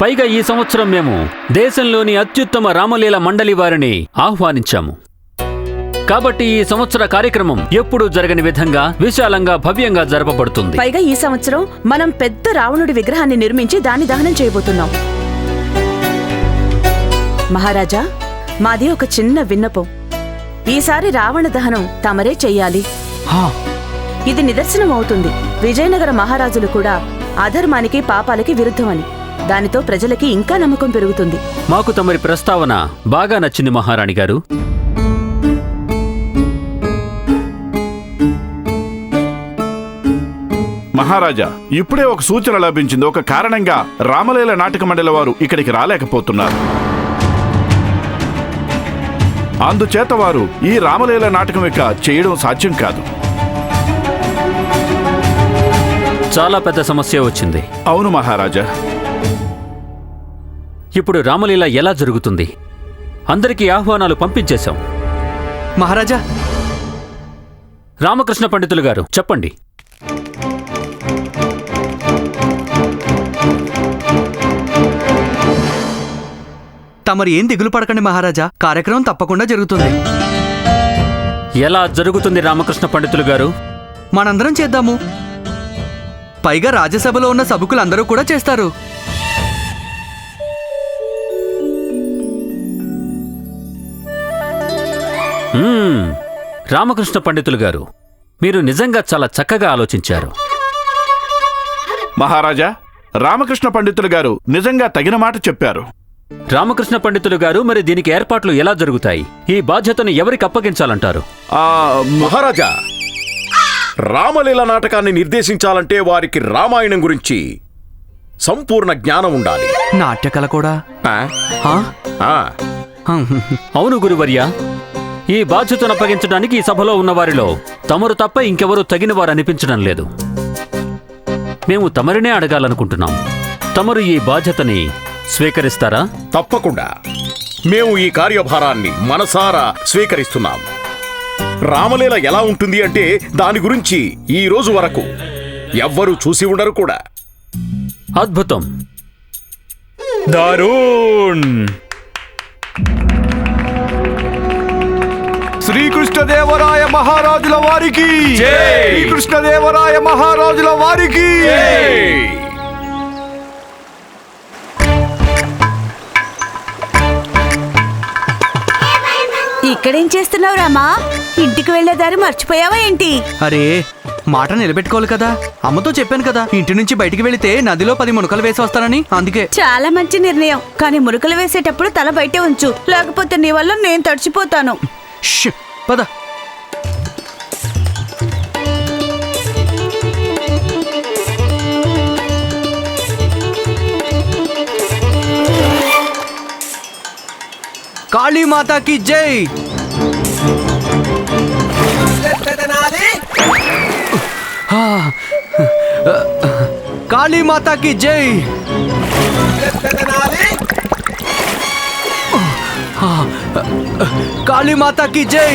పైగా ఈ సంవత్సరం మేము దేశంలోని అత్యుత్తమ రామలీల మండలి వారిని ఆహ్వానించాము. కాబట్టి ఈ సంవత్సర కార్యక్రమం ఎప్పుడూ జరగని విధంగా విశాలంగా భవ్యంగా జరపబడుతుంది. పైగా ఈ సంవత్సరం మనం పెద్ద రావణుడి విగ్రహాన్ని నిర్మించి దాన్ని దహనం చేయబోతున్నాం. మహారాజా మాది ఒక చిన్న విన్నపం. ఈసారి రావణ దహనం తమరే చెయ్యాలి. ఇది నిదర్శనం అవుతుంది విజయనగర మహారాజులు కూడా అధర్మానికి పాపాలకి విరుద్ధమని. దానితో ప్రజలకి ఇంకా నమ్మకం పెరుగుతుంది. మాకు తమరి ప్రస్తావన బాగా నచ్చింది మహారాణి గారు. మహారాజా ఇప్పుడే ఒక సూచన లభించింది. ఒక కారణంగా రామలీల నాటక మండలి వారు ఇక్కడికి రాలేకపోతున్నారు. అందుచేత వారు ఈ రామలీల నాటకం ఇక చేయడం సాధ్యం కాదు. చాలా పెద్ద సమస్య వచ్చింది. అవును మహారాజా. ఇప్పుడు రామలీల ఎలా జరుగుతుంది? అందరికీ ఆహ్వానాలు పంపించేశాం. మహారాజా! రామకృష్ణ పండితులు గారు చెప్పండి. తమరు ఏం దిగులు పడకండి మహారాజా కార్యక్రమం తప్పకుండా జరుగుతుంది. ఎలా జరుగుతుంది రామకృష్ణ పండితులు గారు? మనందరం చేద్దాము. పైగా రాజ్యసభలో ఉన్న సభకులందరూ కూడా చేస్తారు. రామకృష్ణ పండితులు గారు మీరు నిజంగా చాలా చక్కగా ఆలోచించారు మహారాజా రామకృష్ణ పండితులు గారు నిజంగా తగిన మాట చెప్పారు రామకృష్ణ పండితులు గారు మరి దీనికి ఏర్పాట్లు ఎలా జరుగుతాయి ఈ బాధ్యతను ఎవరికి అప్పగించాలంటారు ఆ మహారాజా రామలీల నాటకాన్ని నిర్దేశించాలంటే వారికి రామాయణం గురించి సంపూర్ణ జ్ఞానం ఉండాలి నాట్యకళ కూడా ఆ? హా? ఆ. హం. అవును గురువర్య ఈ బాధ్యతను అప్పగించడానికి ఈ సభలో ఉన్న వారిలో తమరు తప్ప ఇంకెవరూ తగిన వారు అనిపించడం లేదు. మేము తమరినే అడగాలనుకుంటున్నాం. తమరు ఈ బాధ్యతని స్వీకరిస్తారా? తప్పకుండా. మేము ఈ కార్యభారాన్ని మనసారా స్వీకరిస్తున్నాం. రామలీల ఎలా ఉంటుంది అంటే దాని గురించి ఈ రోజు వరకు ఎవ్వరూ చూసి ఉండరు కూడా. అద్భుతం. దారూణ్! శ్రీకృష్ణదేవరాయ మహారాజుల వారికి. శ్రీకృష్ణదేవరాయ మహారాజుల వారికి. ఇక్కడేం చేస్తున్నావు రామా? ఇంటికి వెళ్ళేదారి మర్చిపోయావా ఏంటి? అరే మాట నిలబెట్టుకోవాలి కదా. అమ్మతో చెప్పాను కదా ఇంటి నుంచి బయటికి వెళితే నదిలో పది మునకలు వేసి వస్తానని అందుకే. చాలా మంచి నిర్ణయం. కానీ మురుకులు వేసేటప్పుడు తల బయటే ఉంచు. లేకపోతే నీ వల్ల నేను తడిచిపోతాను. ష్, పద కాళీమాతాకి జై ఆ, కాళీమాతాకి కాళీ మాతాకి జై.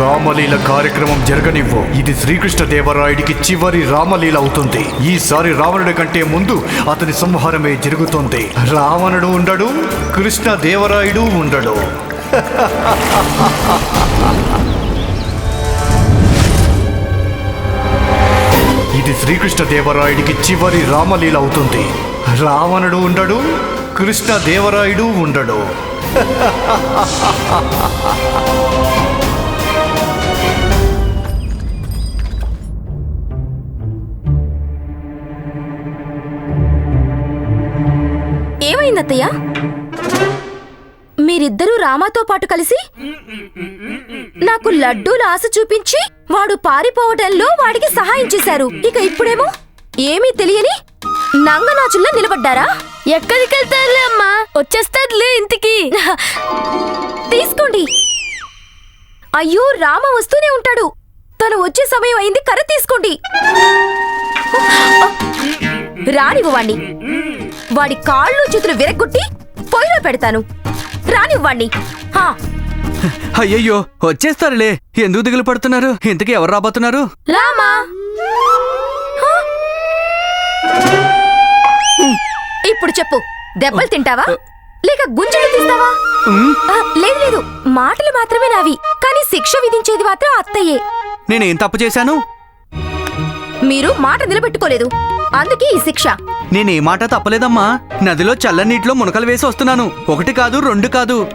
రామలీల కార్యక్రమం జరగనివ్వు. ఇది శ్రీకృష్ణదేవరాయుడికి చివరి రామలీల అవుతుంది. ఈసారి రావణుడి కంటే ముందు అతని సంహారమే జరుగుతుంది. రావణుడు ఉండడు కృష్ణదేవరాయుడు ఉండడు. ఇది శ్రీకృష్ణదేవరాయుడికి చివరి రామలీల అవుతుంది. రావణుడు ఉండడు కృష్ణదేవరాయుడు ఉండడు. ఏమైందత్తయ్య? మీరిద్దరూ రామాతో పాటు కలిసి నాకు లడ్డూల ఆశ చూపించి వాడు పారిపోవడంలో వాడికి సహాయం చేశారు. ఇక ఇప్పుడేమో ఏమీ తెలియని నంగనాచుల్లా నిలబడ్డారా? ఎక్కడికి వెళ్తారులే అమ్మా? వచ్చేస్తాడులే ఇంటికి. తీసుకోండి. అయ్యో రామ వస్తూనే ఉంటాడు. తను వచ్చే సమయం అయింది కర్ర తీసుకోండి. రానివ్వండి. వాడి కాళ్ళు చేతులు విరగ్గొట్టి పొయ్యిలో పెడతాను. రానివ్వండి. హా. అయ్యయ్యో వచ్చేస్తారులే. ఎందుకు దిగులు పడుతున్నారు? ఇంతకీ ఎవరు రాబోతున్నారు? రామా. ఇప్పుడు చెప్పు. దెబ్బలు తింటావా? లేక గుంజలు తీస్తావా? లేదు లేదు. మాటలు మాత్రమే నావి. కానీ శిక్ష విధించేది మాత్రం అత్తయ్యే. నేనేం తప్పు చేశాను? మీరు మాట నిలబెట్టుకోలేదు. అందుకే ఈ శిక్ష. నేనే మాట తప్పలేదమ్మా. నదిలో చల్లనీటిలో మునకలు వేసి వస్తున్నాను. ఒకటి కాదు రెండు కాదు.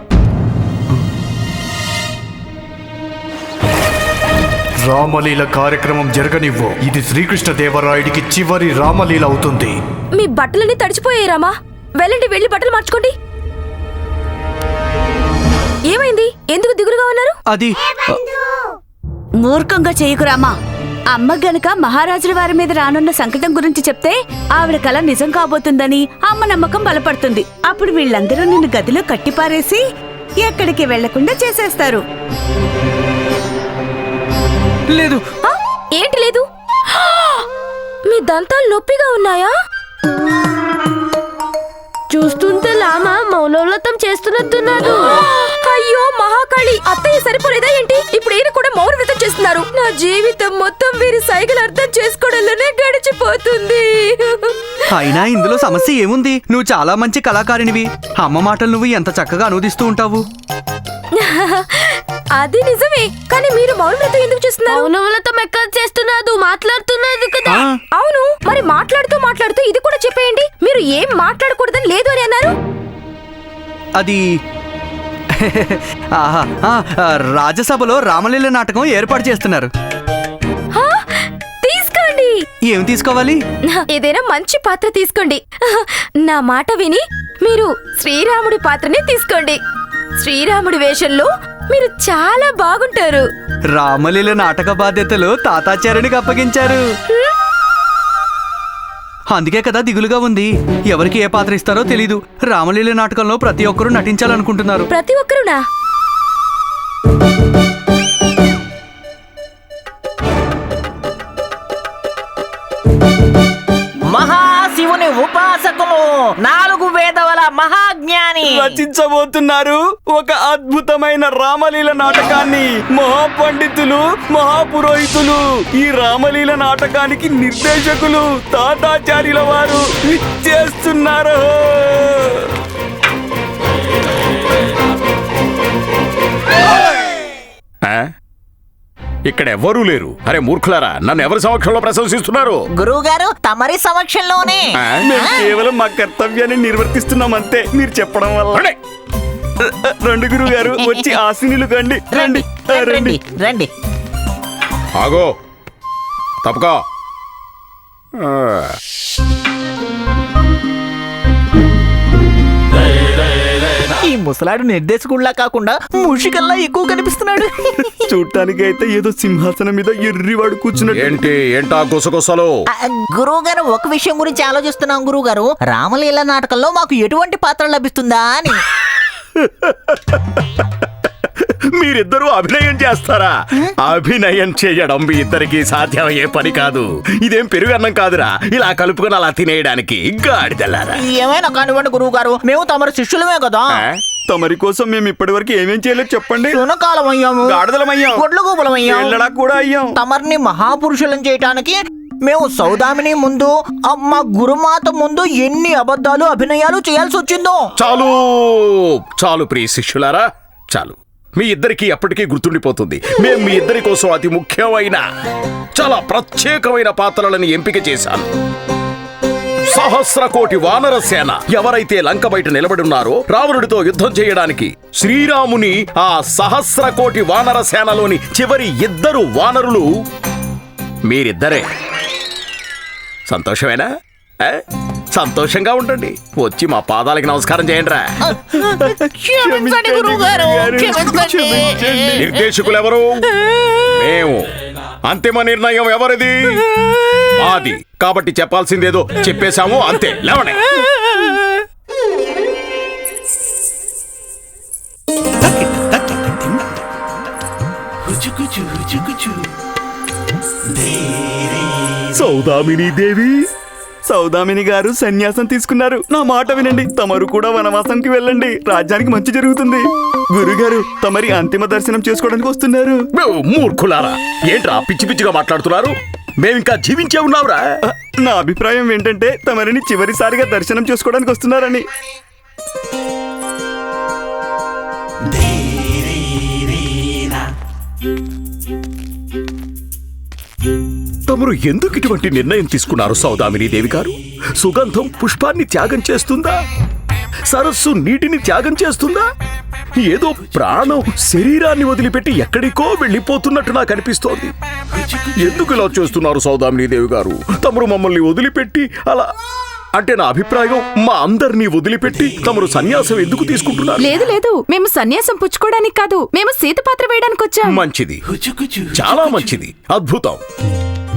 రామలీల కార్యక్రమం జరగనివ్వు. ఇది శ్రీకృష్ణ దేవరాయుడికి చివరి రామలీల అవుతుంది. మీ బట్టలన్నీ తడిచిపోయాయి రామా. వెళ్ళండి వెళ్ళి బట్టలు మార్చుకోండి. ఏమైంది? ఎందుకు దిగులుగా ఉన్నారు? అది మూర్ఖంగా చేయకురామా అమ్మ గనక మహారాజుల వారి మీద రానున్న సంకటం గురించి చెప్తే ఆవిడ కల నిజం కాబోతుందని అమ్మ నమ్మకం బలపడుతుంది. అప్పుడు వీళ్ళందరూ నిన్ను గదిలో కట్టిపారేసి ఎక్కడికి వెళ్ళకుండా చేసేస్తారు. లేదు. ఏంటి లేదు? మీ దంతాలు నొప్పిగా ఉన్నాయా? చూస్తుంటే లామా మౌనోల్లతం చేస్తున్నట్టున్నాడు. అయ్యో మహాకాళి అత్తయ్య సరిపోలేదా ఏంటి? ఇప్పుడు ఈయన కూడా మౌన చేస్తున్నారు. నా జీవితం మొత్తం వీరి సైకిల్ అర్థం చేసుకోవడంలోనే గడిచిపోతుంది. అయినా ఇందులో సమస్య ఏముంది? నువ్వు చాలా మంచి కళాకారినివి అమ్మ మాటలు నువ్వు ఎంత చక్కగా అనుదిస్తూ ఉంటావు? అది నిజమే కానీ మీరు మౌన వ్రతం ఎందుకు చేస్తున్నారు? మౌనవ్రతం ఎక్కడ చేస్తున్నారు? మాట్లాడుతున్నది కదా. అవును మరి మాట్లాడుతూ మాట్లాడుతూ ఇది కూడా చెప్పేయండి. మీరు ఏం మాట్లాడకూడదని లేదు అని అన్నారు? అది ఆహా, ఆ, ఆ, రాజ్యసభలో రామలీల నాటకం ఏర్పాటు చేస్తున్నారు. హా? తీసుకోండి. ఏం తీసుకోవాలి? ఏదైనా మంచి పాత్ర తీసుకోండి. నా మాట విని మీరు శ్రీరాముడి పాత్రని తీసుకోండి. శ్రీరాముడి వేషంలో మీరు చాలా బాగుంటారు. రామలీల నాటక బాధ్యతలు తాతాచార్యునికి అప్పగించారు. అందుకే కదా దిగులుగా ఉంది. ఎవరికి ఏ పాత్ర ఇస్తారో తెలీదు. రామలీల నాటకంలో ప్రతి ఒక్కరూ నటించాలనుకుంటున్నారు. ప్రతి ఒక్కరునా? మహాశివుని ఉపాసకులు నాలుగు మహాజ్ఞాని. రచించబోతున్నారు ఒక అద్భుతమైన రామలీల నాటకాన్ని మహాపండితులు మహాపురోహితులు. ఈ రామలీల నాటకానికి నిర్దేశకులు తాతాచార్యుల వారు చేస్తున్నారు? ఇక్కడ ఎవ్వరూ లేరు. అరే మూర్ఖులారా నన్ను ఎవరి సమక్షంలో ప్రశంసిస్తున్నారు? గురువు గారు తమరి సమక్షంలోనే. ఆ? కేవలం మా కర్తవ్యాన్ని నిర్వర్తిస్తున్నాం అంతే మీరు చెప్పడం వల్ల. రండి. రెండు గురువు గారు వచ్చి ఆశీనులు కండి. రండి రండి. రండి ఆగో. తప్పుకో. ముసలాడు నిర్దేశకుల్లా కాకుండా ముషికల్లా ఎక్కువ కనిపిస్తున్నాడు. చూడటానికి అయితే ఏదో సింహాసనం మీద ఎర్రివాడు కూర్చున్నట్టు. ఏంటి? ఏంటా గుసగుసలు? గురువు గారు ఒక విషయం గురించి ఆలోచిస్తున్నాం గురువు గారు రామలీల నాటకంలో మాకు ఎటువంటి పాత్ర లభిస్తుందా అని. మీరిద్దరూ అభినయం చేస్తారా? అభినయం చేయడం మీ ఇద్దరికి సాధ్యమయ్యే పని కాదు. ఇదేం పెరుగన్నం కాదురా. ఇలా కలుపుకొని అలా తినేయడానికి గాడిదెల్లారా ఏమైనా కానివ్వండి గురువు గారు మేము తమరి శిష్యులమే కదా? తమరి కోసం మేము ఇప్పటి వరకు ఏమేం చేయలేదు చెప్పండి. సునకాలం అయ్యాము గాడిదలమయ్యాం. గొడ్ల గోపులం అయ్యాం వెళ్ళడా కూడా అయ్యాం. తమర్ని మహాపురుషులను చేయటానికి మేము సౌదామిని ముందు మా గురుమాత ముందు ఎన్ని అబద్ధాలు అభినయాలు చేయాల్సి వచ్చిందో. చాలు. చాలు ప్రియ శిష్యులారా చాలు. మీ ఇద్దరికి ఎప్పటికీ గుర్తుండిపోతుంది. మేము మీ ఇద్దరి కోసం అతి ముఖ్యమైన చాలా ప్రత్యేకమైన పాత్రలను ఎంపిక చేశాను. సహస్ర కోటి వానర సేన. ఎవరైతే లంక బయట నిలబడున్నారో రావణుడితో యుద్ధం చేయడానికి. శ్రీరాముని ఆ సహస్ర కోటి వానర సేనలోని చివరి ఇద్దరు వానరులు మీరిద్దరే. సంతోషమేనా? ఏ? సంతోషంగా ఉండండి. వచ్చి మా పాదాలకి నమస్కారం చేయండి రా నిర్దేశకులు ఎవరు మేము. అంతిమ నిర్ణయం ఎవరిది? మాది కాబట్టి చెప్పాల్సిందేదో చెప్పేశాము అంతే. లేవండి. సౌదామిని దేవి. సౌదామిని గారు సన్యాసం తీసుకున్నారు. నా మాట వినండి. తమరు కూడా వనవాసంకి వెళ్ళండి. రాజ్యానికి మంచి జరుగుతుంది. గురుగారు తమరి అంతిమ దర్శనం చేసుకోవడానికి వస్తున్నారు. మూర్ఖులారా. ఏంట్రా పిచ్చి పిచ్చిగా మాట్లాడుతున్నారు? మేమింకా జీవించే ఉన్నావురా. నా అభిప్రాయం ఏంటంటే తమరిని చివరిసారిగా దర్శనం చేసుకోవడానికి వస్తున్నారని. తమరు ఎందుకు ఇటువంటి నిర్ణయం తీసుకున్నారు సౌదామిని దేవి గారు సుగంధం పుష్పాన్ని త్యాగం చేస్తుందా? సరస్సు నీటిని త్యాగం చేస్తుందా? ఏదో ప్రాణం శరీరాన్ని వదిలిపెట్టి ఎక్కడికో వెళ్ళిపోతున్నట్టు నాకు అనిపిస్తోంది. ఎందుకు ఇలా చేస్తున్నారు సౌదామిని దేవి గారు? తమరు మమ్మల్ని వదిలిపెట్టి అలా అంటే నా అభిప్రాయం మా అందరినీ వదిలిపెట్టి తమరు సన్యాసం ఎందుకు తీసుకుంటున్నారు? లేదు లేదు. మేము సన్యాసం పుచ్చుకోవడానికి కాదు. మేము సీత పాత్ర వేయడానికి వచ్చాం. మంచిది. చాలా మంచిది. అద్భుతం.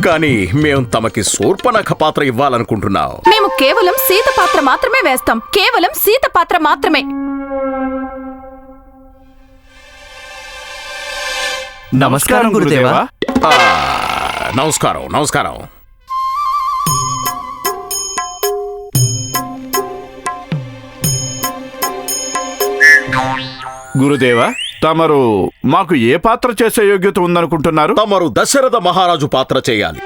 కానీ మేం తమకి శూర్పనఖ పాత్ర ఇవ్వాలనుకుంటున్నాం. మేము కేవలం సీత పాత్ర మాత్రమే వేస్తాం. కేవలం సీత పాత్ర మాత్రమే. నమస్కారం గురుదేవా. నమస్కారం నమస్కారం. గురుదేవా తమరు మాకు ఏ పాత్ర చేసే యోగ్యత ఉందనుకుంటున్నారు? తమరు దశరథ మహారాజు పాత్ర చేయాలి.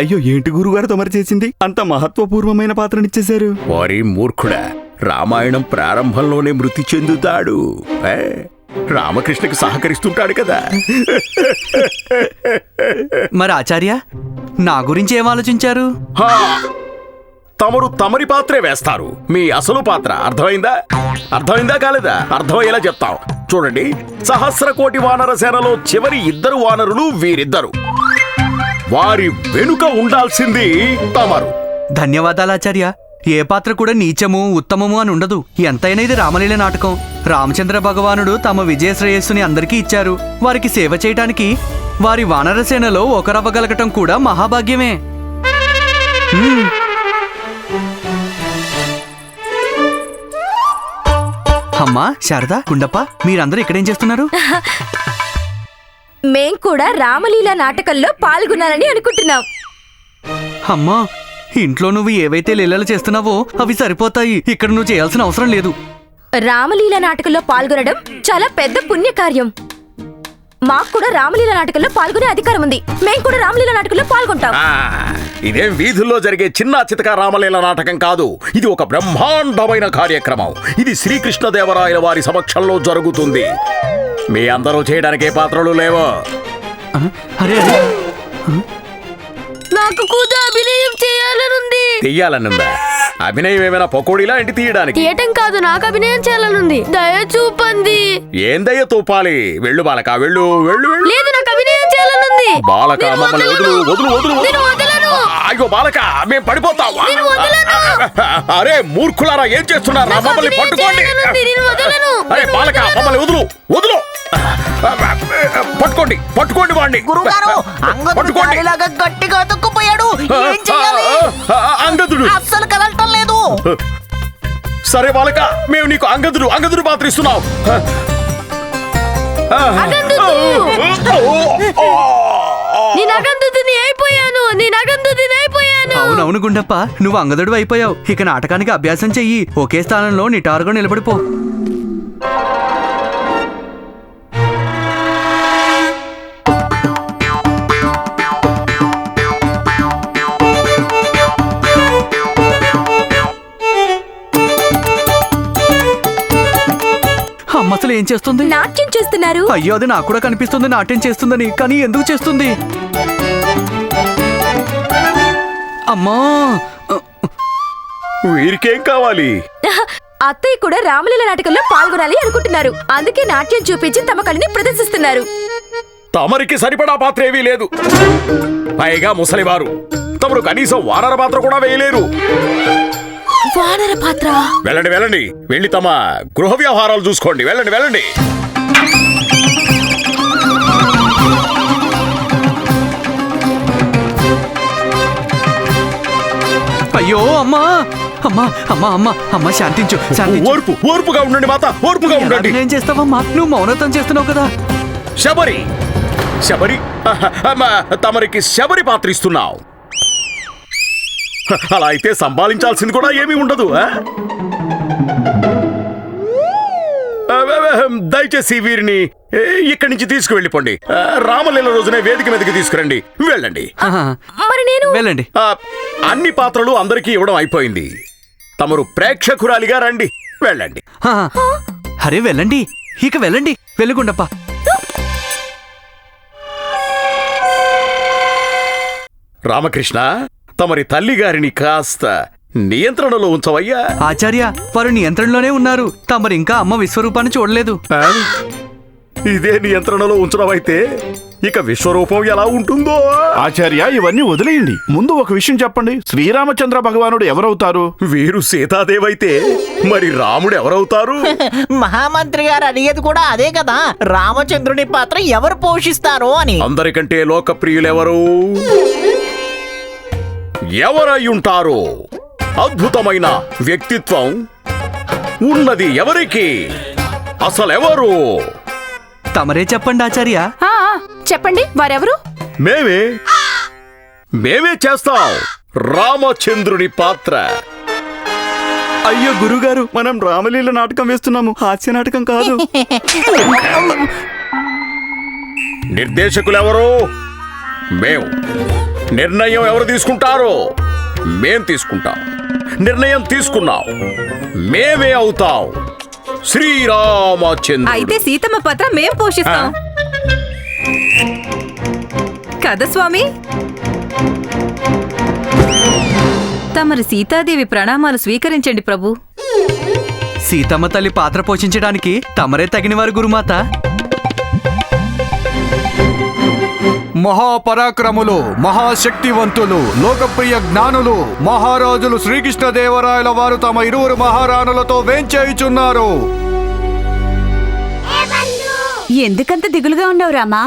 అయ్యో ఏంటి గురుగారు తమరు చేసింది? అంత మహత్వపూర్వమైన పాత్రనిచ్చేశారు. వారి మూర్ఖుడా రామాయణం ప్రారంభంలోనే మృతి చెందుతాడు. ఏ, రామకృష్ణకి సహకరిస్తుంటాడు కదా. మరి ఆచార్య నా గురించి ఏం ఆలోచించారు? తమరు తమరి పాత్రే వేస్తారు. మీ అసలు పాత్ర అర్థమైందా? అర్థమైందా కాలేదా? అర్థమయ్యేలా చెప్తాం. చూడండి సహస్ర కోటి వానర సేనలో చివరి ఇద్దరు వానరులు వీరిద్దరు. వారి వెనుక ఉండాల్సింది తమరు. ధన్యవాదాలు ఆచార్య. ఏ పాత్ర కూడా నీచము ఉత్తమము అని ఉండదు. ఎంతైనా ఇది రామలీల నాటకం. రామచంద్ర భగవానుడు తమ విజయ శ్రేయస్సుని అందరికీ ఇచ్చారు. వారికి సేవ చేయటానికి వారి వానరసేనలో ఒకరవ్వగలగటం కూడా మహాభాగ్యమే. మ్మ్. అమ్మా శారదా కుండప్ప మీరందరూ ఇక్కడేం చేస్తున్నారు? మేం కూడా రామలీల నాటకంలో పాల్గొనాలని అనుకుంటున్నాం. అమ్మా ఇంట్లో నువ్వు ఏవైతే లీలలు చేస్తున్నావో అవి సరిపోతాయి. ఇక్కడ నువ్వు చేయాల్సిన అవసరం లేదు. రామలీల నాటకంలో పాల్గొనడం చాలా పెద్ద పుణ్యకార్యం. మాకు కూడా రామలీల నాటకంలో పాల్గొనే అధికారం ఉంది. మేం కూడా రామలీల నాటకంలో పాల్గొంటాం. ఆ, ఇదేం వీధుల్లో జరిగే చిన్న చితక రామలీల నాటకం కాదు. ఇది ఒక బ్రహ్మాండమైన కార్యక్రమం. ఇది శ్రీకృష్ణదేవరాయల వారి సమక్షంలో జరుగుతుంది. మీ అందరూ చేయడానికి ఏ పాత్రలు లేవో. అరే అరే. నాకు కూడా అభినయం చేయాలనుంది. తీయాలనుందా? అభినయం ఏమైనా పకోడీలా ఇంటి తీయడానికి? తీయటం కాదు నాకు అభినయం చేయాలనుంది. దయ చూపంది ఏందయ్య తూపాలి వెళ్ళు బాలక వెళ్ళు వెళ్ళు వెళ్ళు. లేదు నాకు అభినయం చేయాలనుంది. బాలక నేను మమ్మల్ని వదులు వదులు వదులు నేను వదలను. అయ్యో బాలక మేము పడిపోతాం నేను వదలను. అరే మూర్ఖులారా ఏం చేస్తున్నారా? నాకు మమ్మల్ని అభినయం పట్టుకోండి. చేయాలనుంది, నేను వదలను. అరే నేను బాలక వదలను. మమ్మల్ని వదులు వదులు. పట్టుకోండి పట్టుకోండి వాడిని గురుగారు అంగదుడు పట్టుకోండి. గాలిలాగా గట్టిగా అతుక్కుపోయాడు. ఏం చేయాలి అంగదుడు. అస్సలు కదలటం లేదు. సరే బాలక మేము నీకు అంగదుడు అంగదుడు పాత్ర ఇస్తున్నాం. నేను అగందుని అయిపోయాను నేను అగందుని అయిపోయాను. అవునవును గుండప్ప నువ్వు అంగదుడు అయిపోయావు. ఇక నాటకానికి అభ్యాసం చెయ్యి ఒకే స్థానంలో నిటారుగా నిలబడిపో. ఏం చేస్తుంది? నాట్యం చేస్తున్నారు. అయ్యో అది నాకు కూడా కనిపిస్తుంది. నాట్యం చేస్తుందని కానీ ఎందుకు చేస్తుంది? అమ్మా! వీరికేం కావాలి? అత్తయ్య కూడా రామలీల నాటకంలో పాల్గొనాలి అనుకుంటున్నారు. అందుకే నాట్యం చూపించి తమ కళని ప్రదర్శిస్తున్నారు. తమరికి సరిపడా పాత్ర ఏమీ లేదు. పైగా ముసలివారు. తమరు కనీసం వానర పాత్ర కూడా వేయలేరు. వానర పాత్ర? వెళ్ళండి వెళ్ళండి. వెళ్ళి తమ గృహ వ్యవహారాలు చూసుకోండి. వెళ్ళండి వెళ్ళండి. అయ్యో అమ్మా! అమ్మా అమ్మా అమ్మా అమ్మా శాంతించు శాంతించు. ఓర్పు ఓర్పుగా ఉండండి మాత ఓర్పుగా ఉండండి. ఏం చేస్తావమ్మా? నువ్వు మౌనతం చేస్తున్నావు కదా. శబరి. శబరి. అమ్మ, తమరికి శబరి పాత్ర ఇస్తున్నావు. అలా అయితే సంపాదించాల్సింది కూడా ఏమీ ఉండదు? దయచేసి వీరిని ఇక్కడి నుంచి తీసుకువెళ్ళిపోండి. రామలీల రోజునే వేదిక మీదకి తీసుకురండి. వెళ్ళండి. మరి నేను? వెళ్ళండి. అన్ని పాత్రలు అందరికీ ఇవ్వడం అయిపోయింది. తమరు ప్రేక్షకురాలిగా రండి. వెళ్ళండి. అరే వెళ్ళండి. ఇక వెళ్ళండి. వెళ్ళుకుండప్ప రామకృష్ణ తమరి తల్లి గారిని కాస్త నియంత్రణలో ఉంచవయ్యా. ఆచార్య వారు నియంత్రణలోనే ఉన్నారు. తమరు ఇంకా అమ్మ విశ్వరూపాన్ని చూడలేదు? ఇదే నియంత్రణలో ఉంచడం అయితే ఇక విశ్వరూపం ఎలా ఉంటుందో? ఆచార్య ఇవన్నీ వదిలేయండి. ముందు ఒక విషయం చెప్పండి. శ్రీరామచంద్ర భగవానుడు ఎవరవుతారు? వీరు సీతాదేవైతే మరి రాముడు ఎవరవుతారు? మహామంత్రి గారు అడిగేది కూడా అదే కదా. రామచంద్రుని పాత్ర ఎవరు పోషిస్తారో అని. అందరికంటే లోకప్రియులెవరు? ఎవరై ఉంటారు అద్భుతమైన వ్యక్తిత్వం ఉన్నది ఎవరికి? అసలెవరు? తమరే చెప్పండి ఆచార్య. ఆ, ఆ, చెప్పండి వారెవరు? మేమే. మేమే చేస్తాం. రామచంద్రుని పాత్ర. అయ్యో గురుగారు. మనం రామలీల నాటకం వేస్తున్నాము. హాస్య నాటకం కాదు. నిర్దేశకులెవరు? మేము నిర్ణయం ఎవరు తీసుకుంటారో మేం తీసుకుంటాం. నిర్ణయం తీసుకున్నాం. మేమే అవుతాం. శ్రీరామచంద్ర అయితే సీతమ్మ పాత్ర మేం పోషిస్తాం. కదా స్వామి. తమరు సీతాదేవి ప్రణామాలు స్వీకరించండి ప్రభు. సీతమ్మ తల్లి పాత్ర పోషించడానికి తమరే తగినవారు గురుమాత. మహాపరాక్రములు మహాశక్తివంతులు లోకప్రియ జ్ఞానులు మహారాజులు శ్రీకృష్ణదేవరాయల వారు తమ ఇరువురు మహారాణులతో వేంచేయుచున్నారు. ఎందుకంత దిగులుగా ఉన్నావు రామా?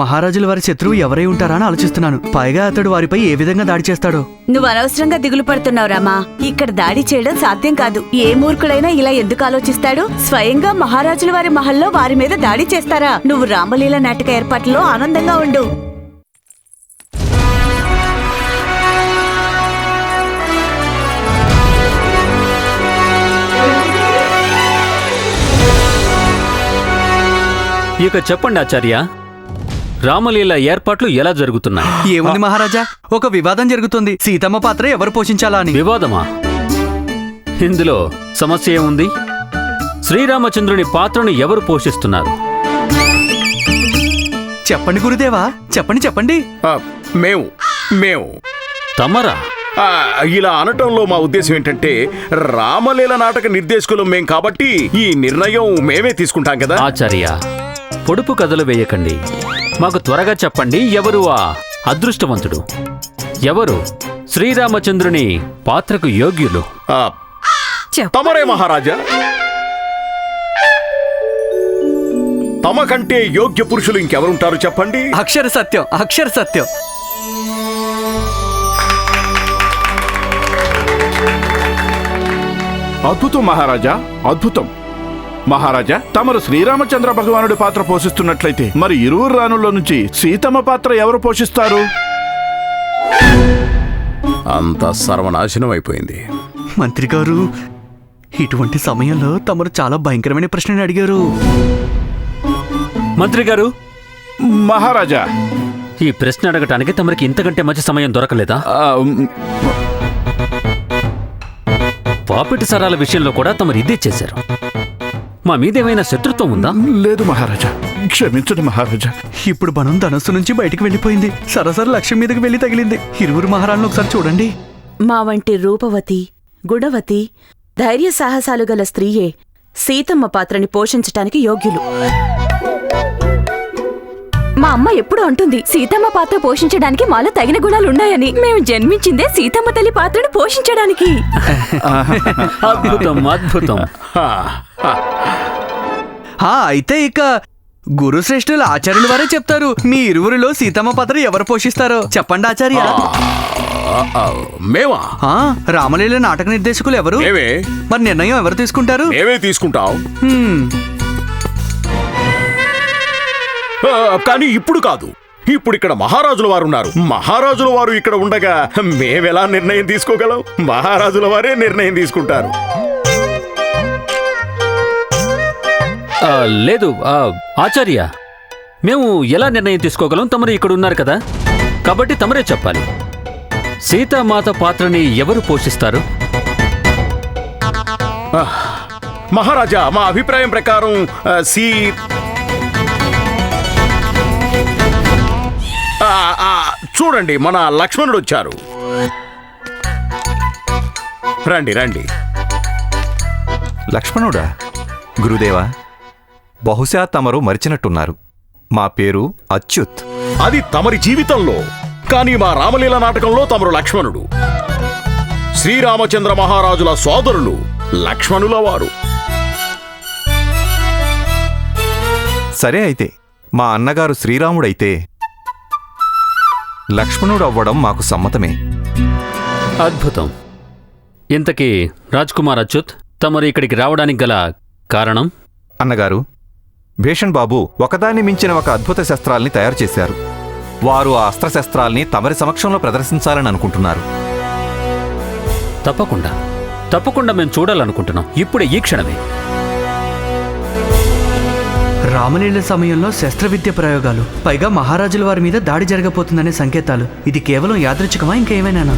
మహారాజుల వారి శత్రువు ఎవరై ఉంటారా అని ఆలోచిస్తున్నాను. పైగా అతడు వారిపై ఏ విధంగా దాడి చేస్తాడో. నువ్వు అనవసరంగా దిగులు పడుతున్నావు రామా. ఇక్కడ దాడి చేయడం సాధ్యం కాదు. ఏ మూర్ఖుడైనా ఇలా ఎందుకు ఆలోచిస్తాడు? స్వయంగా మహారాజుల వారి మహల్లో వారి మీద దాడి చేస్తారా? నువ్వు రామలీల నాటక ఏర్పాట్లలో ఆనందంగా ఉండు. ఇక చెప్పండి ఆచార్య రామలీల ఏర్పాట్లు ఎలా జరుగుతున్నాయి? ఏముంది మహారాజా? ఒక వివాదం జరుగుతుంది. సీతమ్మ పాత్ర ఎవరు పోషించాలా అని. వివాదమా? ఇందులో సమస్య ఏముంది? శ్రీరామచంద్రుని పాత్రను ఎవరు పోషిస్తున్నారు? చెప్పండి గురుదేవా చెప్పండి చెప్పండి. ఆ, మేము మేము. తమరా? ఆ, ఇలా అనటంలో మా ఉద్దేశం ఏంటంటే రామలీల నాటక నిర్దేశకులు మేం కాబట్టి ఈ నిర్ణయం మేమే తీసుకుంటాం కదా. ఆచార్య పొడుపు కథలు వేయకండి. మాకు త్వరగా చెప్పండి ఎవరు ఆ అదృష్టవంతుడు? ఎవరు? శ్రీరామచంద్రుని పాత్రకు యోగ్యులు. ఆ, తమరే మహారాజా. తమ కంటే యోగ్య పురుషులు ఇంకెవరుంటారు చెప్పండి? అక్షర సత్యం అక్షర సత్యం. అద్భుతం మహారాజా అద్భుతం. మహారాజా తమరు శ్రీరామచంద్ర భగవానుడి పాత్ర పోషిస్తున్నట్లయితే మరి ఇరువురు రాణుల్లో నుంచి సీతమ్మ పాత్ర ఎవరు పోషిస్తారు? అంత సర్వనాశనం అయిపోయింది. మంత్రి గారు ఇటువంటి సమయంలో తమరు చాలా భయంకరమైన ప్రశ్నని అడిగారు. మంత్రి గారు మహారాజా! ఈ ప్రశ్న అడగటానికి తమరికి ఇంతకంటే మంచి సమయం దొరకలేదా? ఆ, మ్, పాపిటి సరాల విషయంలో కూడా తమరు ఇదే చేశారు. మా మీదేమైనా శత్రుత్వం ఉందా? లేదు మహారాజా. క్షమించండి మహారాజా. ఇప్పుడు మనం ధనస్సు నుంచి బయటికి వెళ్ళిపోయింది. సరసర లక్ష్యం మీదకి వెళ్ళి తగిలింది. ఇరువురు మహారాణులు ఒకసారి చూడండి. మా వంటి రూపవతి గుణవతి ధైర్య సాహసాలు గల స్త్రీయే సీతమ్మ పాత్రని పోషించటానికి యోగ్యులు. మా అమ్మ ఎప్పుడు అంటుంది సీతమ్మ పాత్ర పోషించడానికి మాలో తగిన గుణాలున్నాయని మేము జన్మించిందే సీతమ్మ తల్లి పాత్రను పోషించడానికి. అద్భుతం అద్భుతం. హా, అయితే ఇక గురుశ్రేష్ఠుల ఆచార్యుల వారే చెప్తారు. మీ ఇరువురిలో సీతమ్మ పాత్ర ఎవరు పోషిస్తారో? చెప్పండి ఆచార్య. ఆ, ఆ, మేమా? ఆ, రామలీల నాటక నిర్దేశకులు ఎవరు? మేమే. మరి నిర్ణయం ఎవరు తీసుకుంటారు? మేమే తీసుకుంటాం. హ్మ్, కానీ ఇప్పుడు కాదు. ఇప్పుడు ఇక్కడ మహారాజుల వారు ఉన్నారు మహారాజుల వారు ఇక్కడ ఉండగా మేమెలా నిర్ణయం తీసుకోగలం? మహారాజుల వారే నిర్ణయం తీసుకుంటారు. లేదు ఆచార్య. మేము ఎలా నిర్ణయం తీసుకోగలం? తమరు ఇక్కడ ఉన్నారు కదా? కాబట్టి తమరే చెప్పాలి. సీతామాత పాత్రని ఎవరు పోషిస్తారు? మహారాజా మా అభిప్రాయం ప్రకారం సీ చూడండి మన లక్ష్మణుడు వచ్చారు. రండి రండి. లక్ష్మణుడా? గురుదేవా బహుశా తమరు మరిచినట్టున్నారు. మా పేరు అచ్యుత్. అది తమరి జీవితంలో కానీ మా రామలీల నాటకంలో తమరు లక్ష్మణుడు. శ్రీరామచంద్ర మహారాజుల సోదరులు లక్ష్మణుల వారు. సరే అయితే మా అన్నగారు శ్రీరాముడైతే లక్ష్మణుడు అవ్వడం మాకు సమ్మతమే. అద్భుతం. ఇంతకీ రాజ్కుమార్ అచ్యుత్ తమరు ఇక్కడికి రావడానికి గల కారణం? అన్నగారు భీషణ్ బాబు ఒకదాన్ని మించిన ఒక అద్భుత శస్త్రాల్ని తయారు చేశారు. వారు ఆ అస్త్రశస్త్రాల్ని తమరి సమక్షంలో ప్రదర్శించాలని అనుకుంటున్నారు. తప్పకుండా. తప్పకుండా మేము చూడాలనుకుంటున్నాం. ఇప్పుడే ఈ క్షణమే. రామలీల సమయంలో శస్త్రవిద్య ప్రయోగాలు. పైగా మహారాజుల వారి మీద దాడి జరగబోతుందనే సంకేతాలు. ఇది కేవలం యాదృచ్ఛికమా ఇంకేమైనా?